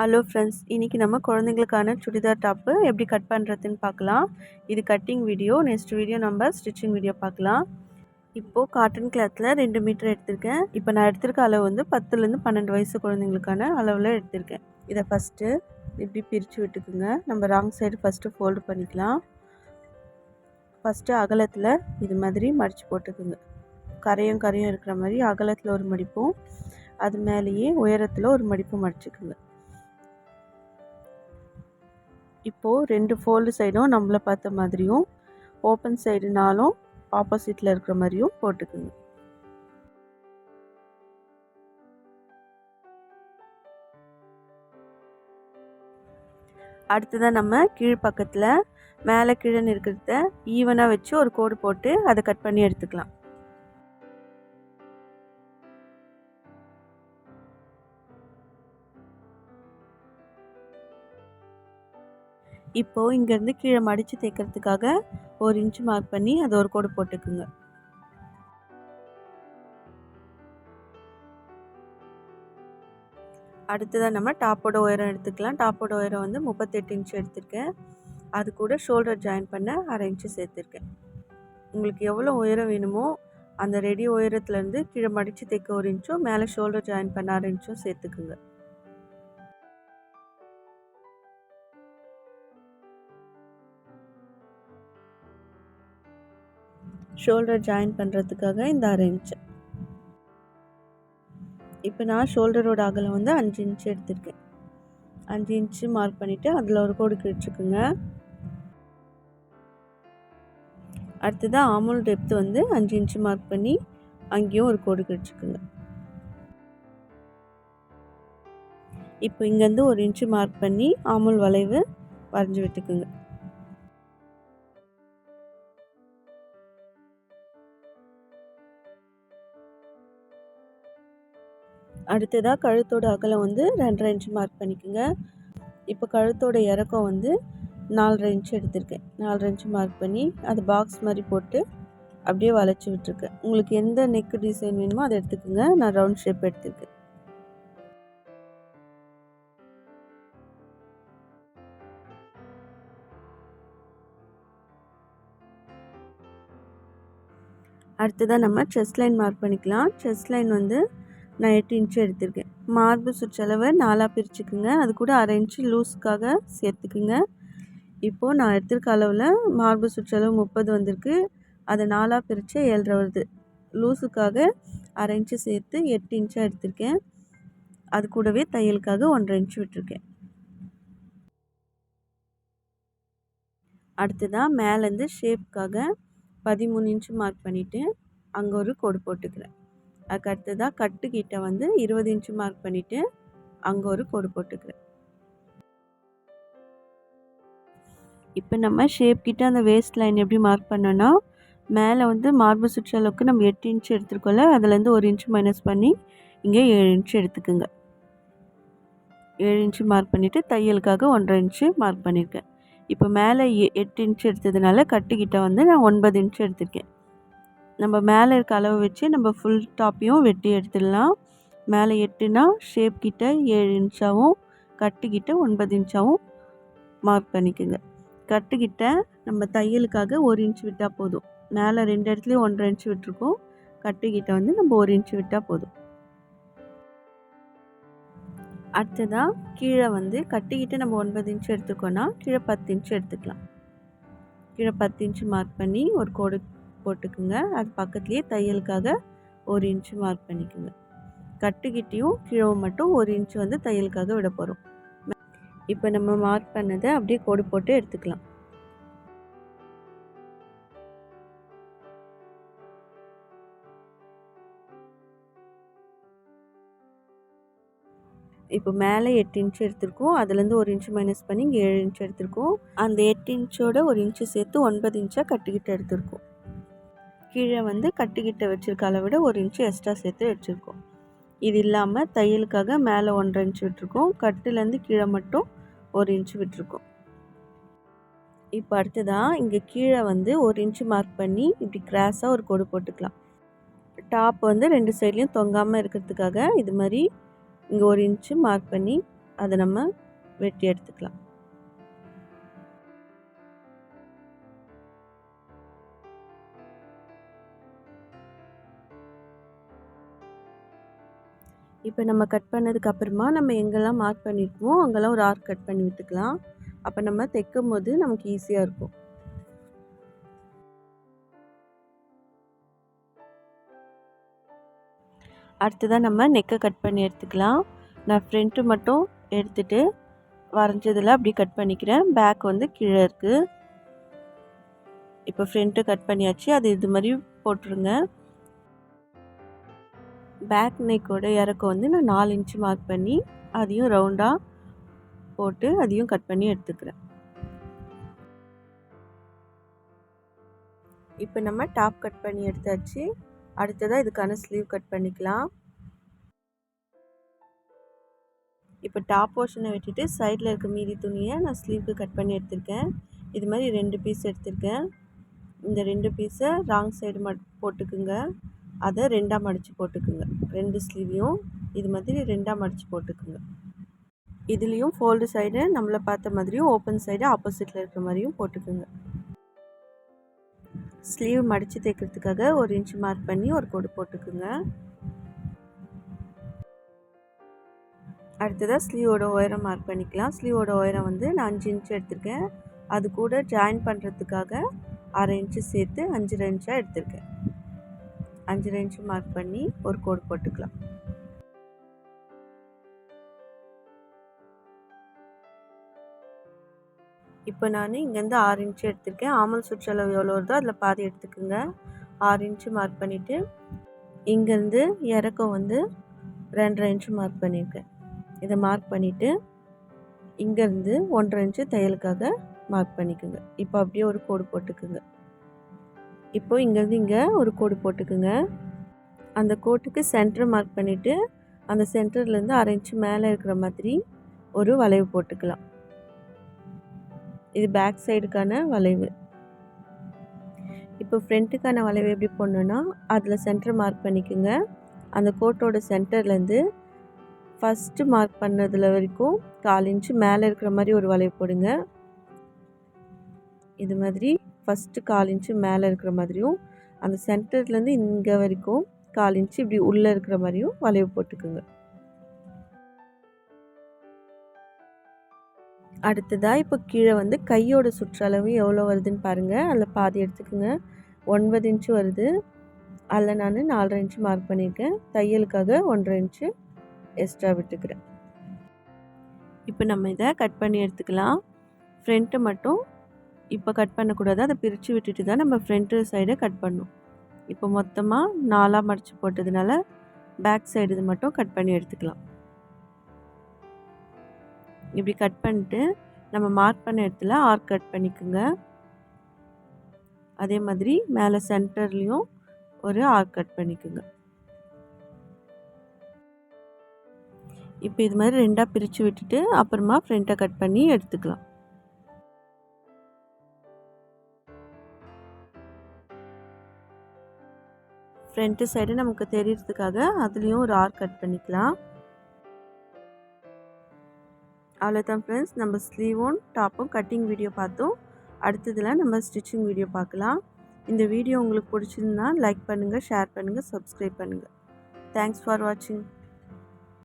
Hello friends இன்றைக்கி நம்ம குழந்தைங்களுக்கான சுடிதார் டாப்பு எப்படி கட் பண்ணுறதுன்னு பார்க்கலாம். இது கட்டிங் வீடியோ நெக்ஸ்ட் வீடியோ நம்ம ஸ்டிச்சிங் வீடியோ பார்க்கலாம். இப்போது காட்டன் கிளாத்தில் ரெண்டு மீட்டர் எடுத்திருக்கேன். இப்போ நான் எடுத்திருக்க அளவு வந்து பத்துலேருந்து பன்னெண்டு வயசு குழந்தைங்களுக்கான அளவில் எடுத்திருக்கேன். இதை ஃபஸ்ட்டு இப்படி பிரித்து விட்டுக்குங்க. நம்ம ராங் சைடு ஃபஸ்ட்டு ஃபோல்டு பண்ணிக்கலாம். ஃபஸ்ட்டு அகலத்தில் இது மாதிரி மடித்து போட்டுக்குங்க. கரையும் கரையும் இருக்கிற மாதிரி அகலத்தில் ஒரு மடிப்பும் அது மேலேயே உயரத்தில் ஒரு மடிப்பு மடிச்சுக்குங்க. இப்போது ரெண்டு ஃபோல்டு சைடும் நம்மளை பார்த்த மாதிரியும் ஓப்பன் சைடுனாலும் ஆப்போசிட்டில் இருக்கிற மாதிரியும் போட்டுக்குங்க. அடுத்ததாக நம்ம கீழ்ப்பக்கத்தில் மேலே கீழே இருக்கிறத ஈவனாக வச்சு ஒரு கோடு போட்டு அதை கட் பண்ணி எடுத்துக்கலாம். இப்போது இங்கேருந்து கீழே மடித்து தைக்கிறதுக்காக ஒரு இன்ச்சு மார்க் பண்ணி அதை ஒரு கோடு போட்டுக்குங்க. அடுத்ததாக நம்ம டாப்போட உயரம் எடுத்துக்கலாம். டாப்போட உயரம் வந்து முப்பத்தெட்டு இன்ச்சு எடுத்திருக்கேன். அது கூட ஷோல்டர் ஜாயின் பண்ண அரை இன்ச்சு சேர்த்துருக்கேன். உங்களுக்கு எவ்வளோ உயரம் வேணுமோ அந்த ரெடி உயரத்துலேருந்து கீழே மடித்து தைக்க ஒரு இன்ச்சும் மேலே ஷோல்டர் ஜாயின் பண்ண அரை இன்ச்சும் சேர்த்துக்குங்க. ஷோல்டர் ஜாயின் பண்ணுறதுக்காக இந்த அரை இன்ச்சு இப்போ நான் ஷோல்டரோட அகலம் வந்து அஞ்சு இன்ச்சு எடுத்திருக்கேன். அஞ்சு இன்ச்சு மார்க் பண்ணிவிட்டு அதில் ஒரு கோடு கிழிச்சுக்குங்க. அடுத்ததாக ஆமுல் டெப்த் வந்து அஞ்சு இன்ச்சு மார்க் பண்ணி அங்கேயும் ஒரு கோடு கிழிச்சுக்குங்க. இப்போ இங்கேருந்து ஒரு இன்ச்சு மார்க் பண்ணி ஆமுல் வளைவு வரைஞ்சி விட்டுக்குங்க. அடுத்ததாக கழுத்தோட அகலம் வந்து ரெண்டரை இன்ச்சு மார்க் பண்ணிக்கோங்க. இப்போ கழுத்தோட இறக்கம் வந்து நாலரை இன்ச்சு எடுத்திருக்கேன். நாலரை இன்ச்சு மார்க் பண்ணி அது பாக்ஸ் மாதிரி போட்டு அப்படியே வளைச்சி விட்டுருக்கேன் உங்களுக்கு எந்த நெக்கு டிசைன் வேணுமோ அதை எடுத்துக்கோங்க. நான் ரவுண்ட் ஷேப் எடுத்துருக்கேன். அடுத்ததாக நம்ம செஸ்ட் லைன் மார்க் பண்ணிக்கலாம். செஸ்ட் லைன் வந்து நான் எட்டு இன்ச்சு எடுத்திருக்கேன். மார்பு சுற்றளவை நாலாக பிரிச்சுக்குங்க. அது கூட அரை இன்ச்சு லூஸுக்காக சேர்த்துக்குங்க. இப்போது நான் எடுத்திருக்க அளவில் மார்பு சுற்றளவு முப்பது வந்திருக்கு. அதை நாலாக பிரித்து ஏழரை வருது. லூஸுக்காக அரை இன்ச்சு சேர்த்து எட்டு இன்ச்சாக எடுத்திருக்கேன். அது கூடவே தையலுக்காக ஒன்றரை இன்ச்சு விட்டுருக்கேன். அடுத்ததாக மேலேருந்து ஷேப்புக்காக பதிமூணு இன்ச்சு மார்க் பண்ணிவிட்டு அங்கே ஒரு கோடு போட்டுக்கிறேன். அதுக்கு அடுத்ததாக கட்டுக்கிட்ட வந்து இருபது இன்ச்சு மார்க் பண்ணிவிட்டு அங்கே ஒரு கோடு போட்டுக்கிறேன். இப்போ நம்ம ஷேப் கிட்ட அந்த வேஸ்ட் லைன் எப்படி மார்க் பண்ணோன்னா மேலே வந்து மார்பு சுற்றளவுக்கு நம்ம எட்டு இன்ச்சு எடுத்துருக்கோம்ல அதுலேருந்து ஒரு இன்ச்சு மைனஸ் பண்ணி இங்கே ஏழு இன்ச்சு எடுத்துக்குங்க. ஏழு இன்ச்சு மார்க் பண்ணிவிட்டு தையலுக்காக ஒன்றரை இன்ச்சு மார்க் பண்ணியிருக்கேன் இப்போ மேலே எட்டு இன்ச்சு எடுத்ததுனால கட்டுக்கிட்ட வந்து நான் ஒன்பது இன்ச்சு எடுத்திருக்கேன். நம்ம மேலே இருக்க அளவு வச்சு நம்ம ஃபுல் டாப்பையும் வெட்டி எடுத்துடலாம். மேலே எட்டுனா ஷேப் கிட்ட ஏழு இன்ச்சாகவும் கட்டுக்கிட்ட ஒன்பது இன்ச்சாகவும் மார்க் பண்ணிக்கோங்க. கட்டுக்கிட்ட நம்ம தையலுக்காக ஒரு இன்ச் விட்டால் போதும். மேலே ரெண்டு இடத்துலையும் ஒன்றரை இன்ச்சு விட்டுருக்கோம். கட்டுக்கிட்ட வந்து நம்ம ஒரு இன்ச்சு விட்டால் போதும். அடுத்ததாக கீழே வந்து கட்டிக்கிட்டு நம்ம ஒன்பது இன்ச்சு எடுத்துக்கோன்னா கீழே பத்து இன்ச்சு எடுத்துக்கலாம். கீழே பத்து இன்ச்சு மார்க் பண்ணி ஒரு கோடு போட்டுக்குங்க. அது பக்கத்துலேயே தையலுக்காக ஒரு இன்ச்சு மார்க் பண்ணிக்கோங்க. கட்டுக்கிட்டையும் கீழே மட்டும் ஒரு இன்ச்சு வந்து தையலுக்காக விட போகிறோம் இப்போ நம்ம மார்க் பண்ணதை அப்படியே கோடு போட்டு எடுத்துக்கலாம். இப்போ மேலே எட்டு இன்ச்சு எடுத்திருக்கோம். அதுலேருந்து ஒரு இன்ச்சு மைனஸ் பண்ணி இங்கே ஏழு இன்ச்சு எடுத்திருக்கோம். அந்த எட்டு இன்ச்சோட ஒரு இன்ச்சு சேர்த்து ஒன்பது இன்ச்சாக கட்டிக்கிட்டு எடுத்திருக்கோம். கீழே வந்து கட்டிக்கிட்ட வச்சுருக்க அளவை விட ஒரு இன்ச்சு எக்ஸ்ட்ரா சேர்த்து வச்சுருக்கோம். இது இல்லாமல் தையலுக்காக மேலே ஒன்றரை இன்ச்சு விட்டுருக்கோம். கட்டுலேருந்து கீழே மட்டும் ஒரு இன்ச்சு விட்டுருக்கோம். இப்போ அடுத்ததாக இங்கே கீழே வந்து ஒரு இன்ச்சு மார்க் பண்ணி இப்படி கிராஸாக ஒரு கொடு போட்டுக்கலாம். டாப் வந்து ரெண்டு சைட்லேயும் தொங்காமல் இருக்கிறதுக்காக இது மாதிரி இங்கே ஒரு இன்ச்சு மார்க் பண்ணி அதை நம்ம வெட்டி எடுத்துக்கலாம். இப்போ நம்ம கட் பண்ணதுக்கு அப்புறமா நம்ம எங்கெல்லாம் மார்க் பண்ணியிருக்கோமோ அங்கெல்லாம் ஒரு ஆர்க் கட் பண்ணி விட்டுக்கலாம். அப்போ நம்ம தைக்கும் போது நமக்கு ஈஸியாக இருக்கும். அடுத்ததாக நம்ம நெக்கை கட் பண்ணி எடுத்துக்கலாம். நான் ஃப்ரண்ட்டு மட்டும் எடுத்துகிட்டு வரைஞ்சதில் அப்படி கட் பண்ணிக்கிறேன். பேக் வந்து கீழே இருக்குது இப்போ ஃப்ரண்ட்டு கட் பண்ணியாச்சு. அது இது மாதிரி போட்டுருங்க. பேக் நெக்கோட இறக்கம் வந்து நான் நாலு இன்ச்சு மார்க் பண்ணி அதையும் ரவுண்டாக போட்டு அதையும் கட் பண்ணி எடுத்துக்கிறேன். இப்போ நம்ம டாப் கட் பண்ணி எடுத்தாச்சு. அடுத்ததாக இதுக்கான ஸ்லீவ் கட் பண்ணிக்கலாம். இப்போ டாப் போர்ஷனை விட்டுட்டு சைடில் இருக்க மீதி துணியை நான் ஸ்லீவ்க்கு கட் பண்ணி எடுத்திருக்கேன். இது மாதிரி ரெண்டு பீஸ் எடுத்திருக்கேன். இந்த ரெண்டு பீஸை ராங் சைடு மட் போட்டுக்குங்க. அதை ரெண்டாக மடித்து போட்டுக்குங்க. ரெண்டு ஸ்லீவையும் இது மாதிரி ரெண்டாக மடித்து போட்டுக்குங்க. இதுலேயும் ஃபோல்டு சைடு நம்மளை பார்த்த மாதிரியும் ஓப்பன் சைடு ஆப்போசிட்டில் இருக்கிற மாதிரியும் போட்டுக்குங்க. ஸ்லீவ் மடித்து தைக்கிறதுக்காக ஒரு இன்ச் மார்க் பண்ணி ஒரு கோடு போட்டுக்குங்க. அடுத்ததாக ஸ்லீவோட உயரம் மார்க் பண்ணிக்கலாம். ஸ்லீவோட உயரம் வந்து நான் அஞ்சு இன்ச்சு எடுத்திருக்கேன். அது கூட ஜாயின் பண்ணுறதுக்காக அரை இன்ச்சு சேர்த்து அஞ்சரை இன்ச்சாக எடுத்திருக்கேன். அஞ்சரை இன்ச்சு மார்க் பண்ணி ஒரு கோடு போட்டுக்கலாம். இப்போ நான் இங்கேருந்து ஆறு இன்ச்சு எடுத்திருக்கேன். ஆமல் சுற்றளவு எவ்வளோ வருதோ அதில் பாதி எடுத்துக்கோங்க. ஆறு இன்ச்சு மார்க் பண்ணிவிட்டு இங்கேருந்து இறக்கம் வந்து ரெண்டரை இன்ச்சு மார்க் பண்ணியிருக்கேன். இதை மார்க் பண்ணிவிட்டு இங்கேருந்து ஒன்றரை இன்ச்சு தையலுக்காக மார்க் பண்ணிக்கோங்க. இப்போ அப்படியே ஒரு கோடு போட்டுக்குங்க. இப்போது இங்கேருந்து இங்கே ஒரு கோடு போட்டுக்குங்க. அந்த கோட்டுக்கு சென்டர் மார்க் பண்ணிவிட்டு அந்த சென்டர்லேருந்து அரை இன்ச்சு மேலே இருக்கிற மாதிரி ஒரு வளைவு போட்டுக்கலாம். இது பேக் சைடுக்கான வளைவு. இப்போ ஃப்ரண்ட்டுக்கான வளைவு எப்படி போடணுன்னா அதில் சென்டர் மார்க் பண்ணிக்கோங்க. அந்த கோட்டோட சென்டர்லேருந்து ஃபஸ்ட்டு மார்க் பண்ணதில் வரைக்கும் கால் இன்ச்சு மேலே இருக்கிற மாதிரி ஒரு வளைவு போடுங்க. இது மாதிரி ஃபஸ்ட்டு கால் இன்ச்சு மேலே இருக்கிற மாதிரியும் அந்த சென்டர்லேருந்து இங்கே வரைக்கும் கால் இன்ச்சு இப்படி உள்ளே இருக்கிற மாதிரியும் வளைவு போட்டுக்குங்க. அடுத்ததாக இப்போ கீழே வந்து கையோட சுற்றளவு எவ்வளோ வருதுன்னு பாருங்கள் அதில் பாதி எடுத்துக்கோங்க. ஒன்பது இன்ச்சு வருது. அதில் நான் நாலரை இன்ச்சு மார்க் பண்ணியிருக்கேன். தையலுக்காக ஒன்றரை இன்ச்சு எக்ஸ்ட்ரா விட்டுக்கிறேன். இப்போ நம்ம இதை கட் பண்ணி எடுத்துக்கலாம். ஃப்ரண்ட்டு மட்டும் இப்போ கட் பண்ணக்கூடாது. அதை பிரித்து விட்டுட்டு தான் நம்ம ஃப்ரண்ட்டு சைடை கட் பண்ணும். இப்போ மொத்தமாக நாலாக மடித்து போட்டதுனால பேக் சைடு இது மட்டும் கட் பண்ணி எடுத்துக்கலாம். இப்படி கட் பண்ணிட்டு நம்ம மார்க் பண்ண இடத்துல ஆர்க் கட் பண்ணிக்கோங்க. அதே மாதிரி மேலே சென்டர்லேயும் ஒரு ஆர்க் கட் பண்ணிக்கோங்க. இப்போ இது மாதிரி ரெண்டாக பிரித்து விட்டுட்டு அப்புறமா ஃப்ரண்ட்டை கட் பண்ணி எடுத்துக்கலாம். ஃப்ரண்ட்டு சைடு நமக்கு தெரியறதுக்காக அதுலேயும் ஒரு ஆர் கட் பண்ணிக்கலாம். அவ்வளோதான் ஃப்ரெண்ட்ஸ் நம்ம ஸ்லீவும் டாப்பும் கட்டிங் வீடியோ பார்த்தோம். அடுத்ததில் நம்ம ஸ்டிச்சிங் வீடியோ பார்க்கலாம். இந்த வீடியோ உங்களுக்கு பிடிச்சிருந்தா லைக் பண்ணுங்கள் ஷேர் பண்ணுங்கள் சப்ஸ்கிரைப் பண்ணுங்கள் தேங்க்ஸ் ஃபார் வாட்சிங்